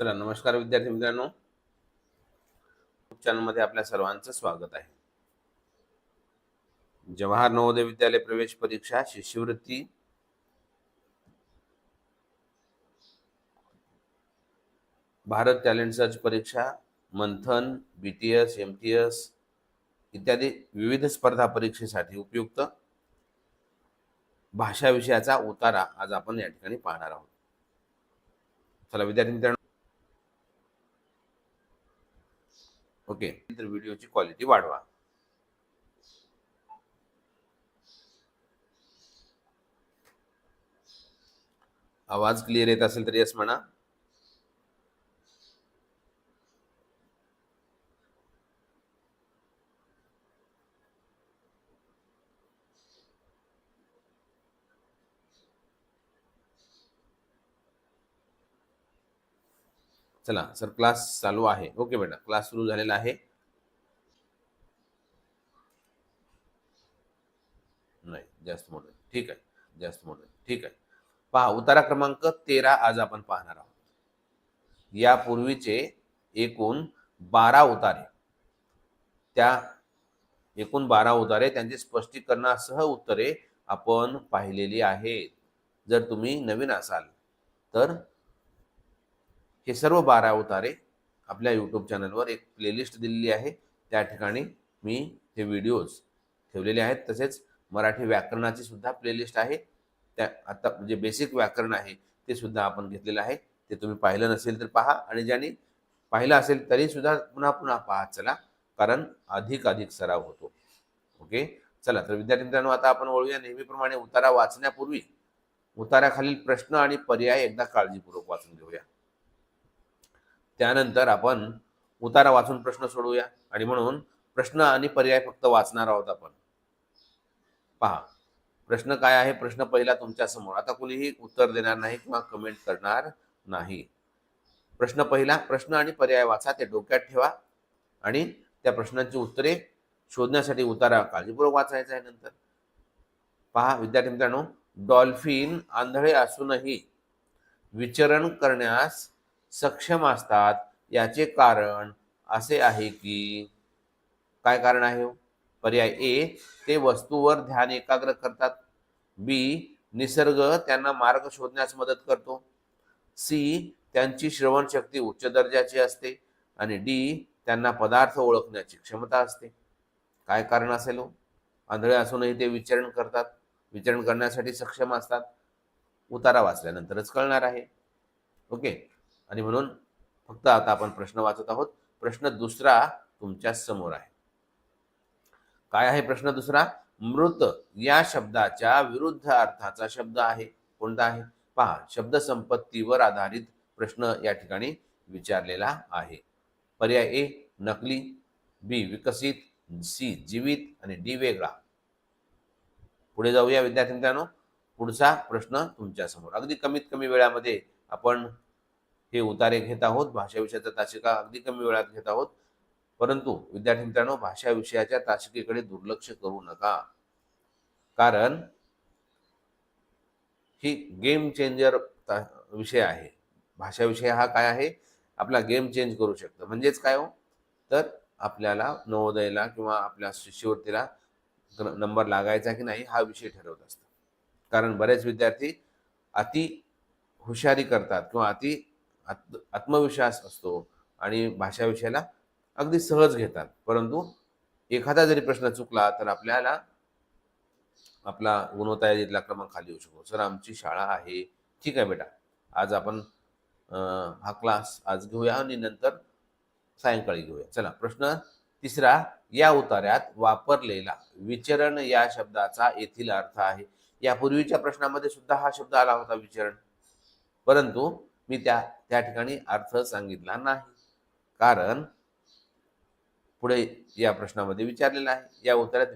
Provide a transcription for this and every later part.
चला नमस्कार विद्यार्थी मित्रांनो. चॅनलमध्ये आपल्या सर्वांचं स्वागत आहे. जवाहर नवोदय विद्यालय प्रवेश परीक्षा शिष्यवृत्ती भारत टॅलेंट सर्च परीक्षा Manthan B T S M T S इत्यादी विविध स्पर्धा परीक्षेसाठी उपयुक्त भाषा विषयाचा उतारा आज आपण या ठिकाणी पाहणार आहोत. चला विद्यार्थी मित्रांनो. ओके. तर व्हिडिओची क्वालिटी वाढवा. आवाज क्लिअर येत असेल तर येस म्हणा. चला सर क्लास चालू आहे. ओके बेटा क्लास सुरू झालेला आहे. नाही जास्त मोठं ठीक आहे जास्त मोठं ठीक आहे. पहा उतारा क्रमांक तेरा आज आपण पाहणार आहोत. यापूर्वीचे एकूण बारा उतारे. त्या एकूण बारा उतारे त्यांची स्पष्टीकरणासह उत्तरे आपण पाहिलेली आहेत. जर तुम्ही नवीन असाल तर हे सर्व बारा उतारे आपल्या यूट्यूब चॅनलवर एक प्लेलिस्ट दिलेली आहे. त्या ठिकाणी मी हे व्हिडिओज ठेवलेले आहेत. तसेच मराठी व्याकरणाची सुद्धा प्लेलिस्ट आहे. त्या आता जे बेसिक व्याकरण आहे ते सुद्धा आपण घेतलेलं आहे. ते तुम्ही पाहिलं नसेल तर पहा आणि ज्यांनी पाहिलं असेल तरी सुद्धा पुन्हा पुन्हा पाहत चला कारण अधिक अधिक सराव होतो. ओके? चला तर विद्यार्थी मित्रांनो आता आपण वळूया. नेहमीप्रमाणे उतारा वाचण्यापूर्वी उताराखालील प्रश्न आणि पर्याय एकदा काळजीपूर्वक वाचून घेऊया. त्यानंतर आपण उतारा वाचून प्रश्न सोडवूया. आणि म्हणून प्रश्न आणि पर्याय फक्त वाचणार आहोत आपण. पहा प्रश्न काय आहे? प्रश्न पहिला तुमच्यासमोर. आता कुणीही उत्तर देणार नाही किंवा कमेंट करणार नाही. प्रश्न पहिला प्रश्न आणि पर्याय वाचा. ते डोक्यात ठेवा. आणि त्या प्रश्नांची उत्तरे शोधण्यासाठी उतारा काळजीपूर्वक वाचायचा आहे नंतर. पहा विद्यार्थी मित्रांनो डॉल्फिन आंधळे असूनही विचरण करण्यास सक्षम असतात. याचे कारण असे आहे की काय कारण आहे हो? पर्याय ए ते वस्तूवर ध्यान एकाग्र करतात. बी निसर्ग त्यांना मार्ग शोधण्यास मदत करतो. सी त्यांची श्रवणशक्ती उच्च दर्जाची असते. आणि डी त्यांना पदार्थ ओळखण्याची क्षमता असते. काय कारण असेल हो? आंधळे असूनही ते विचरण करतात. विचरण करण्यासाठी सक्षम असतात. उतारा वाचल्यानंतरच कळणार आहे. ओके. आणि म्हणून फक्त आता आपण प्रश्न वाचत आहोत. प्रश्न दुसरा तुमच्यासमोर आहे. काय आहे प्रश्न दुसरा? मृत या शब्दाच्या विरुद्ध अर्थाचा शब्द आहे. कोणता आहे? पहा शब्द संपत्तीवर आधारित प्रश्न या ठिकाणी विचारलेला आहे. पर्याय ए नकली बी विकसित सी जीवित आणि डी वेगळा. पुढे जाऊया विद्यार्थी मित्रांनो. पुढचा प्रश्न तुमच्यासमोर. अगदी कमीत कमी वेळामध्ये आपण हे उतारे घेत आहोत. भाषा विषयाचा तासिका अगदी कमी वेळात घेत आहोत. परंतु विद्यार्थी मित्रांनो भाषा विषयाच्या तासिकेकडे दुर्लक्ष करू नका. कारण ही गेम चेंजर विषय आहे. भाषा विषय हा काय आहे? आपला गेम चेंज करू शकतो. म्हणजेच काय हो? तर आपल्याला नवोदयला किंवा आपल्या शिष्यवृत्तीला नंबर लागायचा की नाही हा विषय ठरवत असतो. कारण बरेच विद्यार्थी अति हुशारी करतात किंवा अति आत्म आत्मविश्वास असतो आणि भाषा विषयाला अगदी सहज घेतात. परंतु एखादा जरी प्रश्न चुकला तर आपल्याला आपला गुणवत्ता यादीतला क्रमांक खाली येऊ शकतो. सर आमची शाळा आहे. ठीक आहे बेटा. आज आपण हा क्लास आज घेऊया आणि नंतर सायंकाळी घेऊया. चला प्रश्न तिसरा या उतार्यात वापरलेला विचरण या शब्दाचा येथील अर्थ आहे. यापूर्वीच्या प्रश्नामध्ये सुद्धा हा शब्द आला होता विचरण. परंतु मी त्या त्या ठिकाणी अर्थ सांगितला नाही. कारण पुढे या प्रश्नामध्ये विचारलेला आहे. या उत्तरात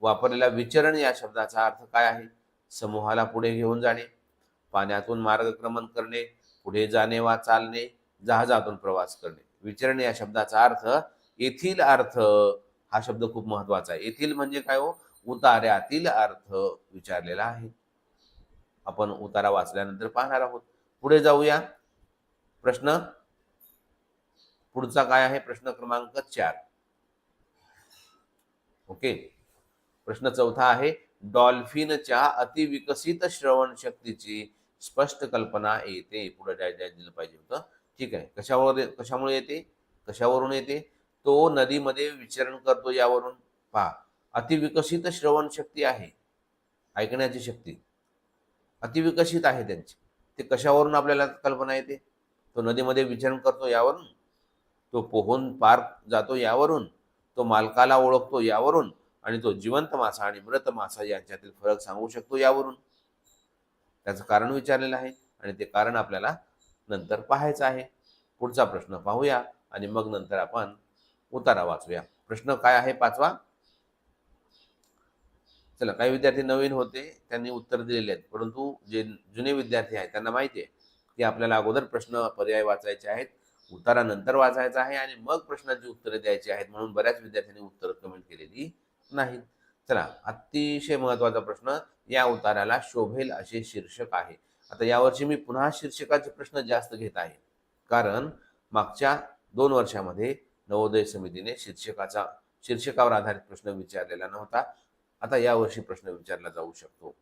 वापरलेला विचरण या शब्दाचा अर्थ काय आहे? समूहाला पुढे घेऊन जाणे पाण्यातून मार्गक्रमण करणे पुढे जाणे वा चालणे जहाजातून प्रवास करणे. विचरण या शब्दाचा अर्थ येथील अर्थ हा शब्द खूप महत्त्वाचा आहे. येथील म्हणजे काय हो? उतार्यातील अर्थ विचारलेला आहे. आपण उतारा वाचल्यानंतर पाहणार आहोत. पुढे जाऊया. प्रश्न? पुढचा काय आहे? प्रश्न क्रमांक चार. ओके. प्रश्न चौथा आहे. डॉल्फिनच्या अतिविकसित श्रवण शक्तीची स्पष्ट कल्पना येते. पुढे डॅश दिलं पाहिजे होतं. ठीक आहे. कशावर कशामुळे येते? कशावरून येते? तो नदीमध्ये विचरण करतो यावरून. पहा. अतिविकसित श्रवण शक्ती आहे. ऐकण्याची शक्ती. अतिविकसित आहे त्यांची. ते कशावरून आपल्याला कल्पना येते? तो नदीमध्ये विचरण करतो यावरून? तो पोहून पार जातो यावरून? तो मालकाला ओळखतो यावरून? आणि तो जिवंत मासा आणि मृत मासा यांच्यातील फरक सांगू शकतो यावरून? त्याचं कारण विचारलेलं आहे आणि ते कारण आपल्याला नंतर पाहायचं आहे. पुढचा प्रश्न पाहूया आणि मग नंतर आपण उतारा वाचूया. प्रश्न काय आहे पाचवा? चला काही विद्यार्थी नवीन होते त्यांनी उत्तर दिलेले आहेत. परंतु जे जुने विद्यार्थी आहेत त्यांना माहिती आहे की आपल्याला अगोदर प्रश्न पर्याय वाचायचे आहेत उतारा नंतर वाचायचा आहे आणि मग प्रश्नाची उत्तरे द्यायची आहेत म्हणून बऱ्याच विद्यार्थ्यांनी उत्तर कमेंट केलेली नाहीत. चला अतिशय महत्त्वाचा प्रश्न या उताराला शोभेल असे शीर्षक आहे. आता यावर्षी मी पुन्हा शीर्षकाचे प्रश्न जास्त घेत आहे. कारण मागच्या दोन वर्षामध्ये नवोदय समितीने शीर्षकाचा शीर्षकावर आधारित प्रश्न विचारलेला नव्हता. आता यावर्षी प्रश्न विचारला जाऊ शकतो.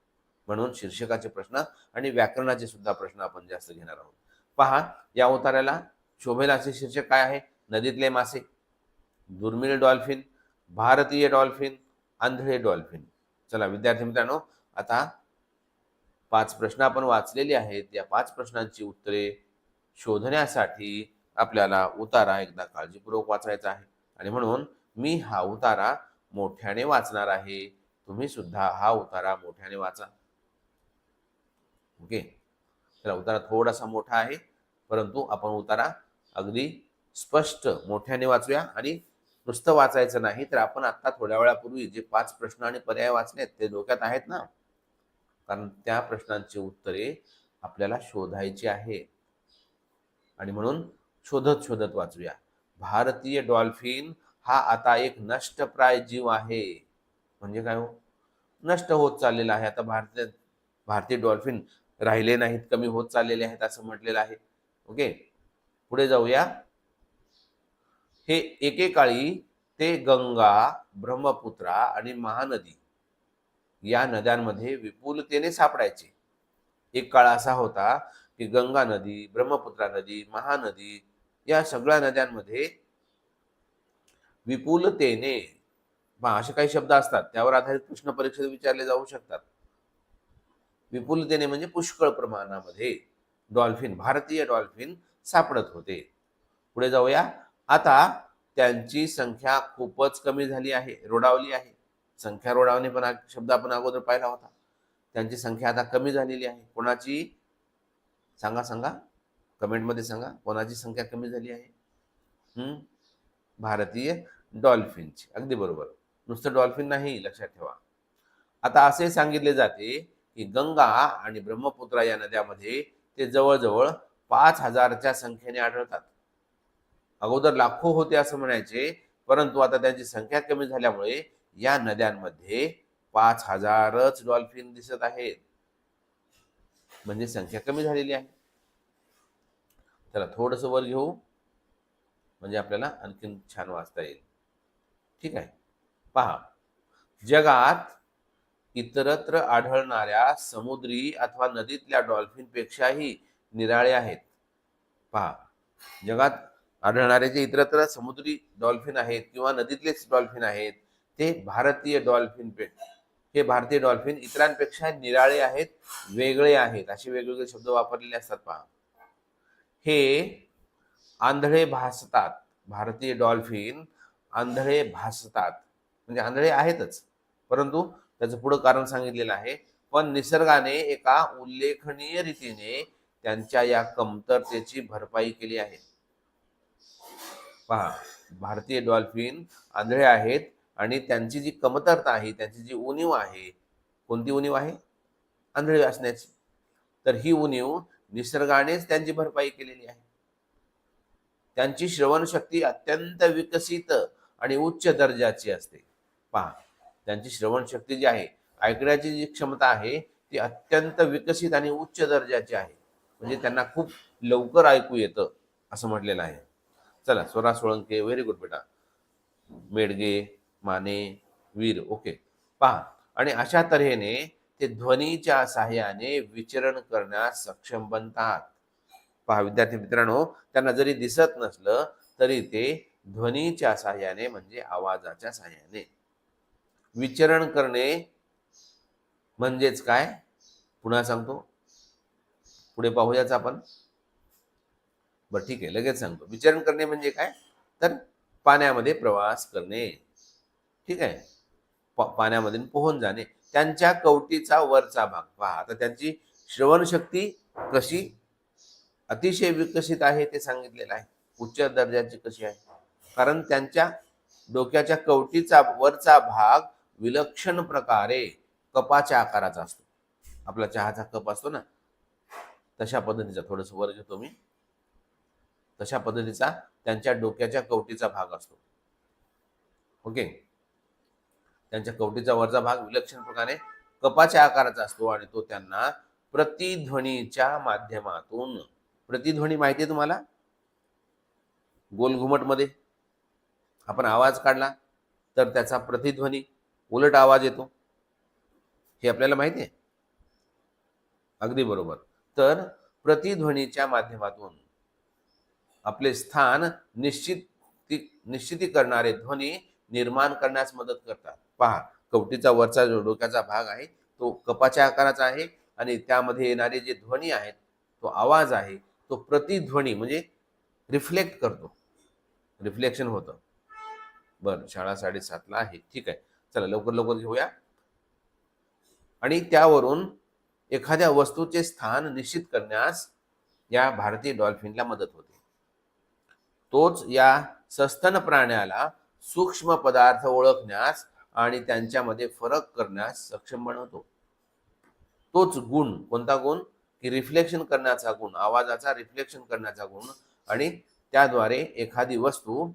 म्हणून शीर्षकाचे प्रश्न आणि व्याकरणाचे सुद्धा प्रश्न आपण जास्त घेणार आहोत. पहा या उतार्याला शोभेल असे शीर्षक काय आहे? नदीतले मासे दुर्मिळ डॉल्फिन भारतीय डॉल्फिन आंधळे डॉल्फिन. चला विद्यार्थी मित्रांनो आता पाच प्रश्न आपण वाचलेले आहेत. या पाच प्रश्नांची उत्तरे शोधण्यासाठी आपल्याला उतारा एकदा काळजीपूर्वक वाचायचा आहे. आणि म्हणून मी हा उतारा मोठ्याने वाचणार आहे. तुम्ही सुद्धा हा उतारा मोठ्याने वाचा. ओके चला उतारा थोडासा मोठा आहे परंतु आपण उतारा अगदी स्पष्ट मोठ्याने वाचूया आणि नुसतं वाचायचं नाही तर आपण आता थोड्या वेळापूर्वी जे पाच प्रश्न आणि पर्याय वाचलेत ते डोक्यात आहेत ना? कारण त्या प्रश्नांची उत्तरे आपल्याला शोधायची आहे. आणि म्हणून शोधत शोधत वाचूया. भारतीय डॉल्फिन हा आता एक नष्टप्राय जीव आहे. म्हणजे काय हो? नष्ट होत चाललेला आहे. आता भारतीय भारतीय डॉल्फिन राहिले नाहीत कमी होत चाललेले आहेत असं म्हटलेलं आहे. ओके? पुढे जाऊया. हे एकेकाळी ते गंगा ब्रह्मपुत्रा आणि महानदी या नद्यांमध्ये विपुलतेने सापडायचे. एक काळ असा होता की गंगा नदी ब्रह्मपुत्रा नदी महानदी या सगळ्या नद्यांमध्ये विपुलतेने मग असे काही शब्द असतात त्यावर आधारित प्रश्न परीक्षेत विचारले जाऊ शकतात. विपुलतेने म्हणजे पुष्कळ प्रमाणामध्ये डॉल्फिन भारतीय डॉल्फिन सापडत होते. पुढे जाऊया. आता त्यांची संख्या खूपच कमी झाली आहे रोडावली आहे. संख्या रोडावणे पण शब्द आपण अगोदर पाहिला होता. त्यांची संख्या आता कमी झालेली आहे. कोणाची? सांगा सांगा. कमेंटमध्ये सांगा. कोणाची संख्या कमी झाली आहे? भारतीय डॉल्फिनची. अगदी बरोबर. नुसतं डॉल्फिन नाही लक्षात ठेवा. आता असे सांगितले जाते की गंगा आणि ब्रह्मपुत्रा या नद्यामध्ये ते जवळजवळ पाच हजारच्या संख्येने आढळतात. अगोदर लाखो होते असं म्हणायचे परंतु आता त्यांची संख्या कमी झाल्यामुळे या नद्यांमध्ये पाच हजारच डॉल्फिन दिसत आहेत. म्हणजे संख्या कमी झालेली आहे. त्याला थोडस वर घेऊ. म्हणजे आपल्याला आणखीन छान वाचता येईल. ठीक आहे. पहा जगात इतरत्र आढळणाऱ्या समुद्री अथवा नदीतल्या डॉल्फिनपेक्षाही निराळे आहेत. पहा जगात आढळणारे जे इतरत्र समुद्री डॉल्फिन आहेत किंवा नदीतलेच डॉल्फिन आहेत ते भारतीय डॉल्फिन पे हे भारतीय डॉल्फिन इतरांपेक्षा निराळे आहेत वेगळे आहेत. असे वेगवेगळे शब्द वापरलेले असतात पहा. हे आंधळे भासतात. भारतीय डॉल्फिन आंधळे भासतात. म्हणजे आंधळे आहेतच. परंतु त्याचं पुढं कारण सांगितलेलं आहे. पण निसर्गाने एका उल्लेखनीय रीतीने त्यांच्या या कमतरतेची भरपाई केली आहे. पहा भारतीय डॉल्फिन आंधळे आहेत आणि त्यांची जी कमतरता आहे त्यांची जी उणीव आहे कोणती उणीव आहे? आंधळे असण्याची. तर ही उणीव निसर्गानेच त्यांची भरपाई केलेली आहे. त्यांची श्रवणशक्ती अत्यंत विकसित आणि उच्च दर्जाची असते. पहा त्यांची श्रवणशक्ती जी आहे ऐकण्याची जी क्षमता आहे ती अत्यंत विकसित आणि उच्च दर्जाची आहे. म्हणजे त्यांना खूप लवकर ऐकू येतं असं म्हटलेलं आहे. चला स्वरा सोळंके व्हेरी गुड बेटा. मेडगे माने वीर ओके पहा आणि अशा तऱ्हेने ते ध्वनीच्या सहाय्याने विचरण करण्यास सक्षम बनतात. पहा विद्यार्थी मित्रांनो त्यांना जरी दिसत नसलं तरी ते ध्वनीच्या सहाय्याने म्हणजे आवाजाच्या सहाय्याने विचरण करणे म्हणजेच काय? पुन्हा सांगतो. पुढे पाहूयाच आपण. बरं ठीक आहे लगेच सांगतो. विचरण करणे म्हणजे काय? तर पाण्यामध्ये प्रवास करणे. ठीक आहे? पा- पाण्यामध्ये पोहून जाणे. त्यांच्या कवटीचा वरचा भाग पहा. आता त्यांची श्रवणशक्ती कशी? अतिशय विकसित आहे ते सांगितलेलं आहे. उच्च दर्जाची कशी आहे? कारण त्यांच्या डोक्याच्या कवटीचा वरचा भाग विलक्षण प्रकारे कपाच्या आकाराचा असतो. आपला चहाचा कप असतो ना तशा पद्धतीचा थोडस वर घेतो मी. तशा पद्धतीचा त्यांच्या डोक्याच्या कवटीचा भाग असतो. ओके? त्यांच्या कवटीचा वरचा भाग विलक्षण प्रकारे कपाच्या आकाराचा असतो आणि तो त्यांना प्रतिध्वनीच्या माध्यमातून प्रतिध्वनी माहिती आहे तुम्हाला? गोलघुमटमध्ये. आपण आवाज काढला तर त्याचा प्रतिध्वनी उलट आवाज येतो. हे आपल्याला माहिती आहे? अगदी बरोबर. तर प्रतिध्वनीच्या माध्यमातून आपले स्थान निश्चित निश्चिती करणारे ध्वनी निर्माण करण्यास मदत करतात. पहा कवटीचा वरचा जो डोक्याचा भाग आहे तो कपाच्या आकाराचा आहे आणि त्यामध्ये येणारे जे ध्वनी आहेत तो आवाज आहे तो प्रतिध्वनी म्हणजे रिफ्लेक्ट करतो. रिफ्लेक्शन होतं. बरं शाळा साडेसातला आहे. ठीक आहे. चला लवकर लवकर घेऊया. आणि त्यावरून एखाद्या वस्तूचे स्थान निश्चित करण्यास या भारतीय डॉल्फिनला मदत होते. तोच या सस्तन प्राण्याला सूक्ष्म पदार्थ ओळखण्यास आणि त्यांच्यामध्ये फरक करण्यास सक्षम बनवतो. तोच गुण कोणता गुण? की रिफ्लेक्शन करण्याचा गुण आवाजाचा रिफ्लेक्शन करण्याचा गुण आणि त्याद्वारे एखादी वस्तू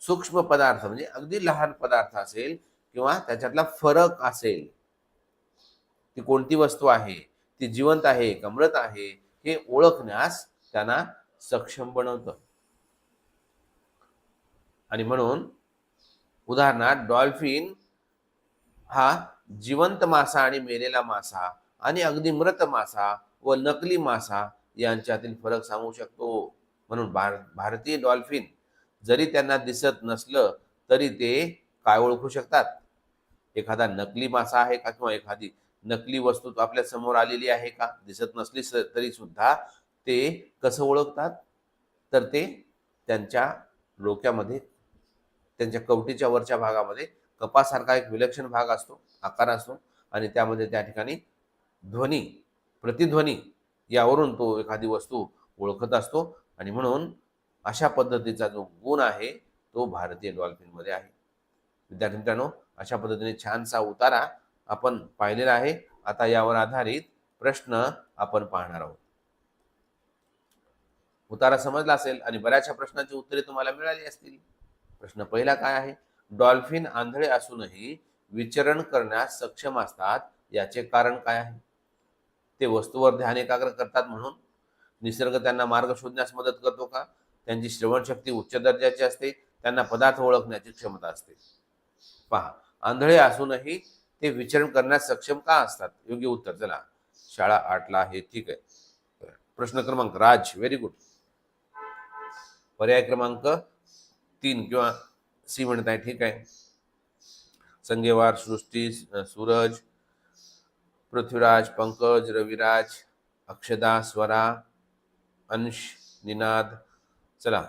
सूक्ष्म पदार्थ म्हणजे अगदी लहान पदार्थ असेल किंवा त्याच्यातला फरक असेल ती कोणती वस्तू आहे ती जिवंत आहे कमरत आहे हे ओळखण्यास त्यांना सक्षम बनवतं. आणि म्हणून उदाहरणार्थ डॉल्फिन हा जिवंत मासा आणि मेलेला मासा आणि अगदी मृत मासा व नकली मासा यांच्यातील फरक सांगू शकतो. म्हणून भार भारतीय डॉल्फिन जरी त्यांना दिसत नसलं तरी ते काय ओळखू शकतात? एखादा नकली मासा आहे का किंवा एखादी नकली वस्तू आपल्यासमोर आलेली आहे का? दिसत नसली तरी सुद्धा ते कसं ओळखतात? तर ते त्यांच्या डोक्यामध्ये त्यांच्या कवटीच्या वरच्या भागामध्ये कपासारखा एक विलक्षण भाग असतो आकार असतो आणि त्यामध्ये त्या ठिकाणी ध्वनी प्रतिध्वनी यावरून तो एखादी वस्तू ओळखत असतो. आणि म्हणून अशा पद्धतीचा जो गुण आहे तो भारतीय डॉल्फिनमध्ये आहे. विद्यार्थी मित्रांनो अशा पद्धतीने छानसा उतारा आपण पाहिलेला आहे. आता यावर आधारित प्रश्न आपण पाहणार आहोत. उतारा समजला असेल आणि बऱ्याचशा प्रश्नांची उत्तरे तुम्हाला मिळाली असतील. प्रश्न पहिला काय आहे? डॉल्फिन आंधळे असूनही विचरण करण्यास सक्षम असतात याचे कारण काय आहे? ते वस्तूवर ध्यान एकाग्र करतात म्हणून? निसर्ग त्यांना मार्ग शोधण्यास मदत करतो का? त्यांची श्रवणशक्ती उच्च दर्जाची असते त्यांना पदार्थ ओळखण्याची क्षमता असते. पहा आंधळे असूनही ते विचरण करण्यास सक्षम का असतात? योग्य उत्तर चला. शाळा आठला आहे ठीक आहे. प्रश्न क्रमांक राज व्हेरी गुड पर्याय क्रमांक तीन किंवा सी म्हणत आहे ठीक आहे. संगेवार सृष्टी सूरज पृथ्वीराज पंकज रविराज अक्षदा स्वरा अंश निनाद. चला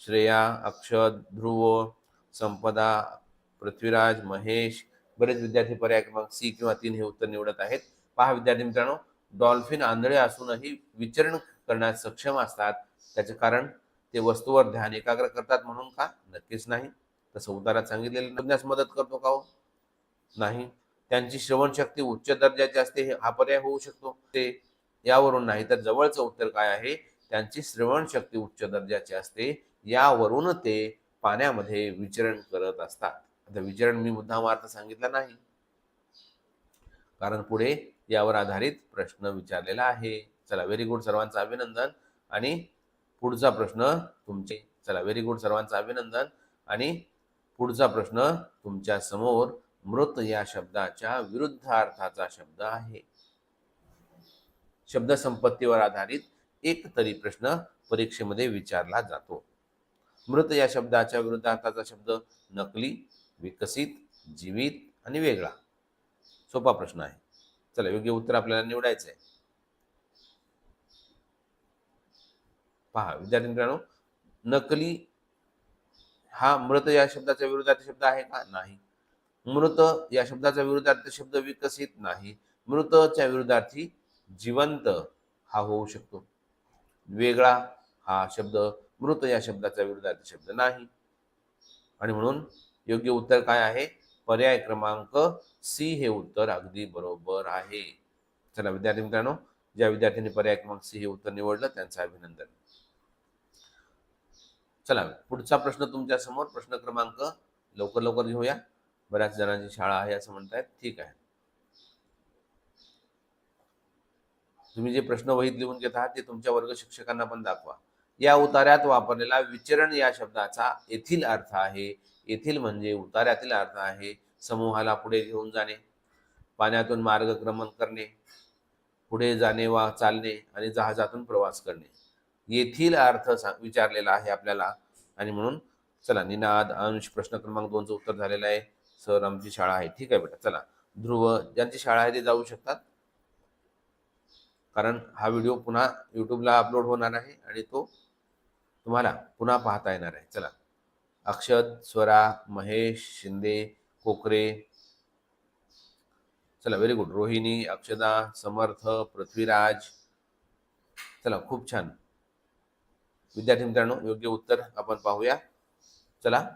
श्रेया अक्षद ध्रुव संपदा पृथ्वीराज महेश बरेच विद्यार्थी पर्याय क्रमांक सी किंवा तीन हे उत्तर निवडत आहेत. पहा विद्यार्थी मित्रांनो डॉल्फिन आंधळे असूनही विचरण करण्यास सक्षम असतात. त्याचे कारण ते वस्तूवर ध्यान एकाग्र करतात म्हणून का? नक्कीच नाही. तसं उतारात सांगितलेलं करण्यास मदत करतो का हो? नाही. त्यांची श्रवणशक्ती उच्च दर्जाची असते हे हा पर्याय होऊ शकतो. ते यावरून नाही तर जवळचं उत्तर काय आहे? त्यांची श्रवणशक्ती उच्च दर्जाची असते. यावरून ते पाण्यामध्ये विचरण करत असतात. आता विचारण मी मुद्दामार्थ सांगितला नाही. कारण पुढे यावर आधारित प्रश्न विचारलेला आहे. चला व्हेरी गुड सर्वांचं अभिनंदन. आणि पुढचा प्रश्न तुमचे चला व्हेरी गुड सर्वांचं अभिनंदन. आणि पुढचा प्रश्न तुमच्यासमोर मृत या शब्दाच्या विरुद्ध अर्थाचा शब्द आहे. शब्द संपत्तीवर आधारित एक तरी प्रश्न परीक्षेमध्ये विचारला जातो. मृत या शब्दाच्या विरुद्ध अर्थाचा शब्द नकली विकसित जीवित आणि वेगळा. सोपा प्रश्न आहे. चला योग्य उत्तर आपल्याला निवडायचं आहे. पहा विद्यार्थी मित्रांनो नकली हा मृत या शब्दाच्या विरोधार्थ शब्द आहे का? नाही. मृत या शब्दाचा विरोधार्थ शब्द विकसित नाही. मृतच्या विरुद्धार्थी जिवंत हा होऊ शकतो. वेगळा हा शब्द मृत या शब्दाचा विरोधार्थ शब्द नाही. आणि म्हणून योग्य उत्तर काय आहे? पर्याय क्रमांक सी हे उत्तर अगदी बरोबर आहे. चला विद्यार्थी मित्रांनो ज्या विद्यार्थ्यांनी पर्याय क्रमांक सी हे उत्तर निवडलं त्यांचं अभिनंदन. चला पुढचा प्रश्न तुमच्यासमोर. प्रश्न क्रमांक लवकर लवकर घेऊया. बऱ्याच जणांची शाळा आहे असं म्हणतायत. ठीक आहे. तुम्ही जे प्रश्न वहीत लिहून घेत आहात ते तुमच्या वर्ग शिक्षकांना पण दाखवा. या उतार्यात वापरलेला विचरण या शब्दाचा येथील अर्थ आहे. येथील म्हणजे उतार्यातील अर्थ आहे. समूहाला पुढे घेऊन जाणे. पाण्यातून मार्गक्रमण करणे. पुढे जाणे वा चालणे आणि जहाजातून प्रवास करणे. येथील अर्थ विचारलेला आहे आपल्याला. आणि म्हणून चला निनाद अंश प्रश्न क्रमांक दोनचं उत्तर झालेलं आहे. सर आमची शाळा आहे. ठीक आहे बेटा चला. ध्रुव ज्यांची शाळा आहे ते जाऊ शकतात. कारण हा व्हिडिओ पुन्हा युट्यूबला अपलोड होणार आहे आणि तो तुम्हाला पुन्हा पाहता येणार आहे. चला. अक्षत स्वरा महेश शिंदे कोकरे. चला व्हेरी गुड रोहिणी अक्षदा समर्थ पृथ्वीराज. चला खूप छान. विद्यार्थी मित्रांनो योग्य उत्तर आपण पाहूया. चला.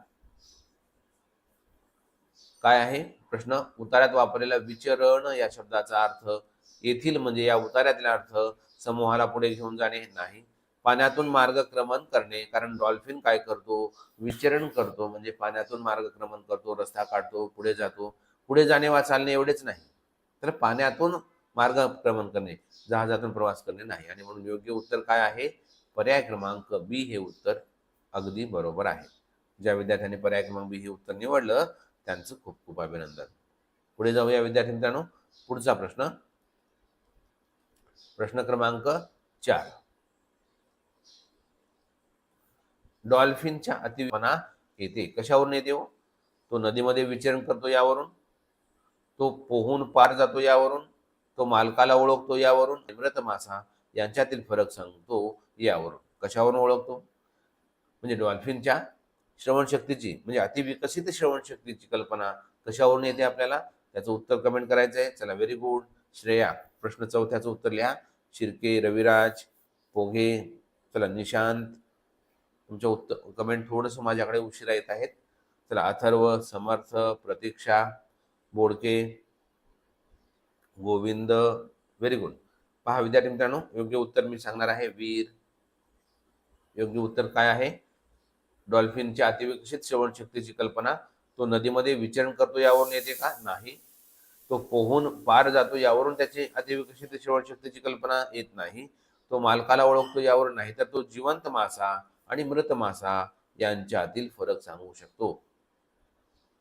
काय आहे? प्रश्न उतार्यात वापरलेला विचरण या शब्दाचा अर्थ येथील म्हणजे या उतार्यातील अर्थ समूहाला पुढे घेऊन जाणे नाही. पाण्यातून मार्गक्रमण करणे कारण डॉल्फिन काय करतो? विचरण करतो म्हणजे पाण्यातून मार्गक्रमण करतो रस्ता काढतो पुढे जातो. पुढे जाणे वा चालणे एवढेच नाही. तर पाण्यातून मार्गक्रमण करणे जहाजातून प्रवास करणे नाही. आणि म्हणून योग्य उत्तर काय आहे? पर्याय क्रमांक बी हे उत्तर अगदी बरोबर आहे. ज्या विद्यार्थ्यांनी पर्याय क्रमांक बी हे उत्तर निवडलं त्यांचं खूप खूप अभिनंदन. पुढे जाऊया विद्यार्थी मित्रांनो. पुढचा प्रश्न. प्रश्न क्रमांक चार. डॉल्फिनच्या अतिपणा येते कशावरून येते हो? तो नदीमध्ये विचरण करतो यावरून. तो पोहून पार जातो यावरून. तो मालकाला ओळखतो यावरून. मृत मासा यांच्यातील फरक सांगतो यावरून. कशावरून ओळखतो? म्हणजे डॉल्फिनच्या श्रवणशक्तीची म्हणजे अतिविकसित श्रवणशक्तीची कल्पना कशावरून येते आपल्याला? त्याचं उत्तर कमेंट करायचं आहे. चला व्हेरी गुड श्रेया प्रश्न चौथ्याचं उत्तर लिहा. शिर्के रविराज पोघे चला निशांत. तुमच्या उत्तर कमेंट थोडंसं माझ्याकडे उशिरा येत आहेत. चला अथर्व समर्थ प्रतीक्षा बोडके गोविंद व्हेरी गुड पहा विद्यार्थी मित्रांनो योग्य उत्तर मी सांगणार आहे. वीर योग्य उत्तर काय आहे? डॉल्फिनच्या अतिविकसित श्रवणशक्तीची कल्पना. तो नदीमध्ये विचरण करतो यावरून येते का? नाही. तो पोहून पार जातो यावरून त्याची अतिविकसित श्रवणशक्तीची कल्पना येत नाही. तो मालकाला ओळखतो यावरून नाही. तर तो जिवंत मासा. आणि मृत मासा यांच्यातील फरक सांगू शकतो.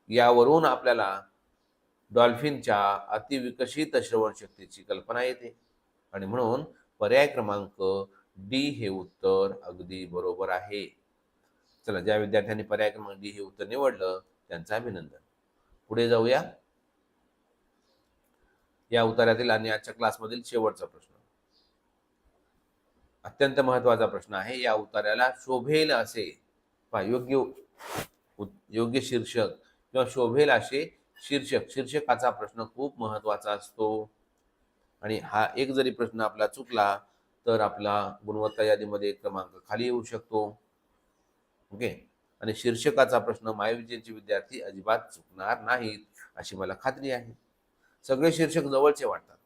यावरून आपल्याला डॉल्फिनच्या अतिविकसित श्रवणशक्तीची कल्पना येते. आणि म्हणून पर्याय क्रमांक डी हे उत्तर अगदी बरोबर आहे. चला ज्या विद्यार्थ्यांनी पर्याय क्रमांक डी हे उत्तर निवडलं त्यांचं अभिनंदन. पुढे जाऊया. या उतार्यातील आणि आजच्या क्लासमधील शेवटचा प्रश्न. अत्यंत महत्त्वाचा प्रश्न आहे. या उतार्याला शोभेल असे पहा योग्य योग्य शीर्षक किंवा शोभेल असे शीर्षक. शीर्षकाचा प्रश्न खूप महत्त्वाचा असतो. आणि हा एक जरी प्रश्न आपला चुकला तर आपला गुणवत्ता यादीमध्ये क्रमांक खाली येऊ शकतो. ओके? आणि शीर्षकाचा प्रश्न मायविजयचे विद्यार्थी अजिबात चुकणार नाहीत अशी मला खात्री आहे. सगळे शीर्षक जवळचे वाटतात.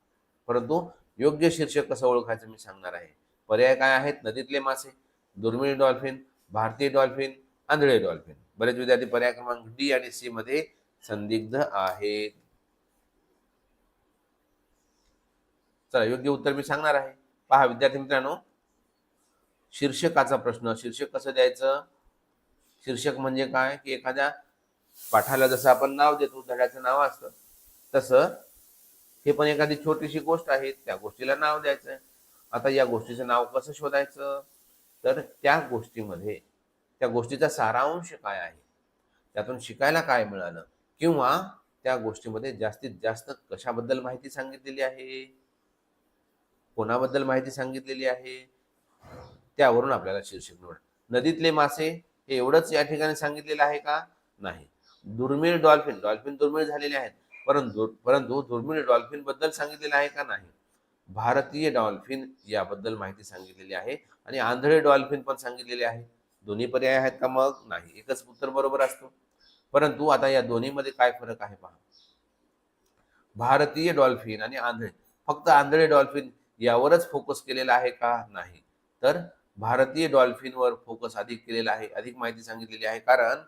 परंतु योग्य शीर्षक कसं ओळखायचं मी सांगणार आहे. पर्याय काय आहेत? नदीतले मासे दुर्मिळ डॉल्फिन भारतीय डॉल्फिन आंधळे डॉल्फिन. बरेच विद्यार्थी पर्याय क्रमांक डी आणि सी मध्ये संदिग्ध आहेत. चला योग्य उत्तर मी सांगणार आहे. पहा विद्यार्थी मित्रांनो शीर्षकाचा प्रश्न. शीर्षक कसं द्यायचं? शीर्षक म्हणजे काय? की एखाद्या पाठाला जसं आपण नाव देतो धड्याचं नाव असतं तसं हे पण एखादी छोटीशी गोष्ट आहे. त्या गोष्टीला नाव द्यायचं आता या गोष्टीचं नाव कसं शोधायचं? तर त्या गोष्टीमध्ये त्या गोष्टीचा सारांश काय आहे? त्यातून शिकायला काय मिळालं? किंवा त्या गोष्टीमध्ये जास्तीत जास्त कशाबद्दल माहिती सांगितलेली आहे? कोणाबद्दल माहिती सांगितलेली आहे? त्यावरून आपल्याला शीर्षक निवड. नदीतले मासे हे एवढंच या ठिकाणी सांगितलेलं आहे का? नाही. दुर्मिळ डॉल्फिन डॉल्फिन दुर्मिळ झालेले आहेत. परंतु परंतु दुर्मिळ डॉल्फिनबद्दल सांगितलेलं आहे का? नाही. भारतीय डॉल्फिन याबद्दल माहिती सांगितलेली आहे आणि आंधळे डॉल्फिन पण सांगितलेले आहे. दोन्ही पर्याय आहेत का मग? नाही एकच उत्तर बरोबर असतो. परंतु आता या दोन्हीमध्ये काय फरक आहे पहा. भारतीय डॉल्फिन आणि आंधळे फक्त आंधळे डॉल्फिन यावरच फोकस केलेला आहे का? नाही. तर भारतीय डॉल्फिनवर फोकस अधिक केलेला आहे अधिक माहिती सांगितलेली आहे. कारण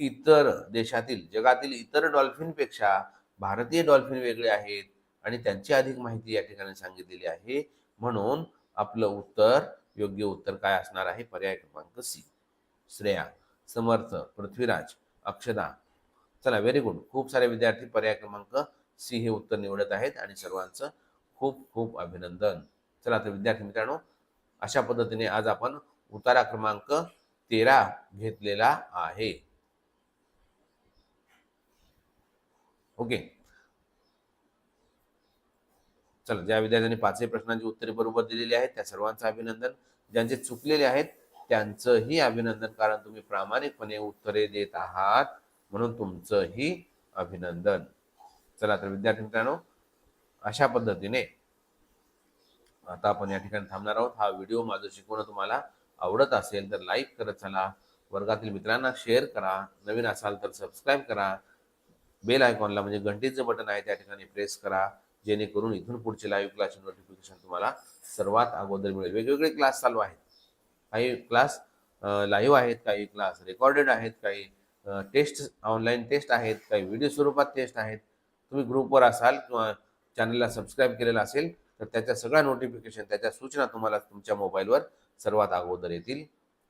इतर देशातील जगातील इतर डॉल्फिनपेक्षा भारतीय डॉल्फिन वेगळे आहेत. आणि त्यांची अधिक माहिती या ठिकाणी सांगितलेली आहे. म्हणून आपलं उत्तर योग्य उत्तर काय असणार आहे? पर्याय क्रमांक सी. श्रेया समर्थ पृथ्वीराज अक्षदा. चला व्हेरी गुड खूप सारे विद्यार्थी पर्याय क्रमांक सी हे उत्तर निवडत आहेत आणि सर्वांचं खूप खूप अभिनंदन. चला तर विद्यार्थी मित्रांनो अशा पद्धतीने आज आपण उतारा क्रमांक तेरा घेतलेला आहे. ओके. चला ज्या विद्यार्थ्यांनी पाचही प्रश्नांची उत्तरे बरोबर दिलेली आहेत त्या सर्वांचं अभिनंदन. ज्यांचे चुकलेले आहेत त्यांचंही अभिनंदन कारण तुम्ही प्रामाणिकपणे उत्तरे देत आहात. म्हणून तुमचंही अभिनंदन. चला तर विद्यार्थी मित्रांनो अशा पद्धतीने आता आपण या ठिकाणी थांबणार आहोत. हा व्हिडिओ माझं शिकवणं तुम्हाला आवडत असेल तर लाईक करत चला. वर्गातील मित्रांना शेअर करा. नवीन असाल तर सबस्क्राईब करा. बेल आयकॉनला म्हणजे घंटीचं बटन आहे त्या ठिकाणी प्रेस करा. जेणेकरून इथून पुढचे लाईव्ह क्लासचे नोटिफिकेशन तुम्हाला सर्वात अगोदर मिळेल. वेगवेगळे क्लास चालू आहेत. काही क्लास लाईव्ह आहेत काही क्लास रेकॉर्डेड आहेत काही टेस्ट ऑनलाईन टेस्ट आहेत काही व्हिडिओ स्वरूपात टेस्ट आहेत. तुम्ही ग्रुपवर असाल किंवा चॅनलला सबस्क्राईब केलेला असेल तर त्याच्या सगळ्या नोटिफिकेशन त्याच्या सूचना तुम्हाला तुमच्या मोबाईलवर सर्वात अगोदर येतील.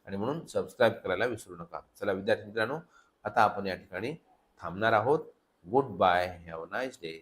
आणि म्हणून सबस्क्राईब करायला विसरू नका. चला विद्यार्थी मित्रांनो आता आपण या ठिकाणी थांबणार आहोत. Good bye have nice day